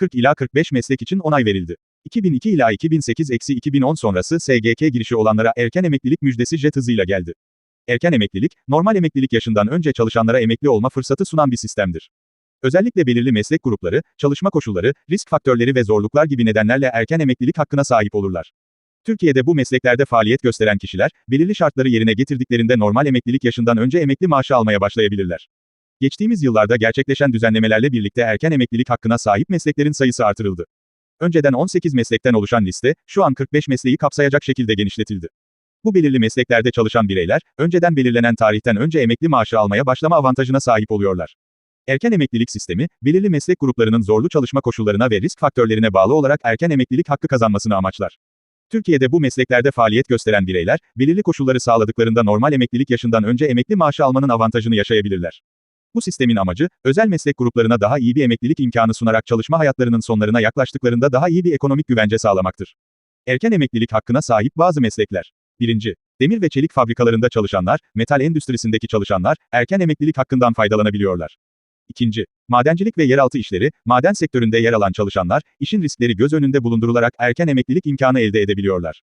40 ila 45 meslek için onay verildi. 2002 ila 2008-2010 sonrası SGK girişi olanlara erken emeklilik müjdesi jet hızıyla geldi. Erken emeklilik, normal emeklilik yaşından önce çalışanlara emekli olma fırsatı sunan bir sistemdir. Özellikle belirli meslek grupları, çalışma koşulları, risk faktörleri ve zorluklar gibi nedenlerle erken emeklilik hakkına sahip olurlar. Türkiye'de bu mesleklerde faaliyet gösteren kişiler, belirli şartları yerine getirdiklerinde normal emeklilik yaşından önce emekli maaşı almaya başlayabilirler. Geçtiğimiz yıllarda gerçekleşen düzenlemelerle birlikte erken emeklilik hakkına sahip mesleklerin sayısı artırıldı. Önceden 18 meslekten oluşan liste, şu an 45 mesleği kapsayacak şekilde genişletildi. Bu belirli mesleklerde çalışan bireyler, önceden belirlenen tarihten önce emekli maaşı almaya başlama avantajına sahip oluyorlar. Erken emeklilik sistemi, belirli meslek gruplarının zorlu çalışma koşullarına ve risk faktörlerine bağlı olarak erken emeklilik hakkı kazanmasını amaçlar. Türkiye'de bu mesleklerde faaliyet gösteren bireyler, belirli koşulları sağladıklarında normal emeklilik yaşından önce emekli maaşı almanın avantajını yaşayabilirler. Bu sistemin amacı, özel meslek gruplarına daha iyi bir emeklilik imkanı sunarak çalışma hayatlarının sonlarına yaklaştıklarında daha iyi bir ekonomik güvence sağlamaktır. Erken emeklilik hakkına sahip bazı meslekler. 1. Demir ve çelik fabrikalarında çalışanlar, metal endüstrisindeki çalışanlar, erken emeklilik hakkından faydalanabiliyorlar. 2. Madencilik ve yeraltı işleri, maden sektöründe yer alan çalışanlar, işin riskleri göz önünde bulundurularak erken emeklilik imkanı elde edebiliyorlar.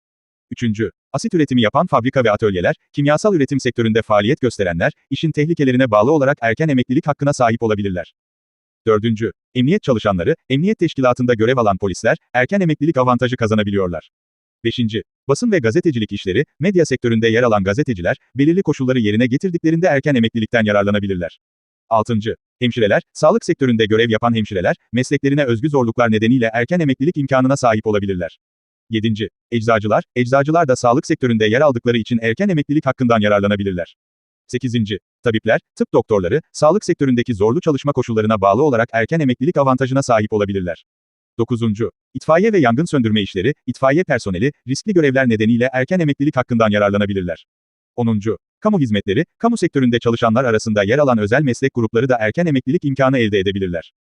3. Asit üretimi yapan fabrika ve atölyeler, kimyasal üretim sektöründe faaliyet gösterenler, işin tehlikelerine bağlı olarak erken emeklilik hakkına sahip olabilirler. 4. Emniyet çalışanları, emniyet teşkilatında görev alan polisler, erken emeklilik avantajı kazanabiliyorlar. 5. Basın ve gazetecilik işleri, medya sektöründe yer alan gazeteciler, belirli koşulları yerine getirdiklerinde erken emeklilikten yararlanabilirler. 6. Hemşireler, sağlık sektöründe görev yapan hemşireler, mesleklerine özgü zorluklar nedeniyle erken emeklilik imkanına sahip olabilirler. 7. Eczacılar, eczacılar da sağlık sektöründe yer aldıkları için erken emeklilik hakkından yararlanabilirler. 8. Tabipler, tıp doktorları, sağlık sektöründeki zorlu çalışma koşullarına bağlı olarak erken emeklilik avantajına sahip olabilirler. 9. İtfaiye ve yangın söndürme işleri, itfaiye personeli, riskli görevler nedeniyle erken emeklilik hakkından yararlanabilirler. 10. Kamu hizmetleri, kamu sektöründe çalışanlar arasında yer alan özel meslek grupları da erken emeklilik imkanı elde edebilirler.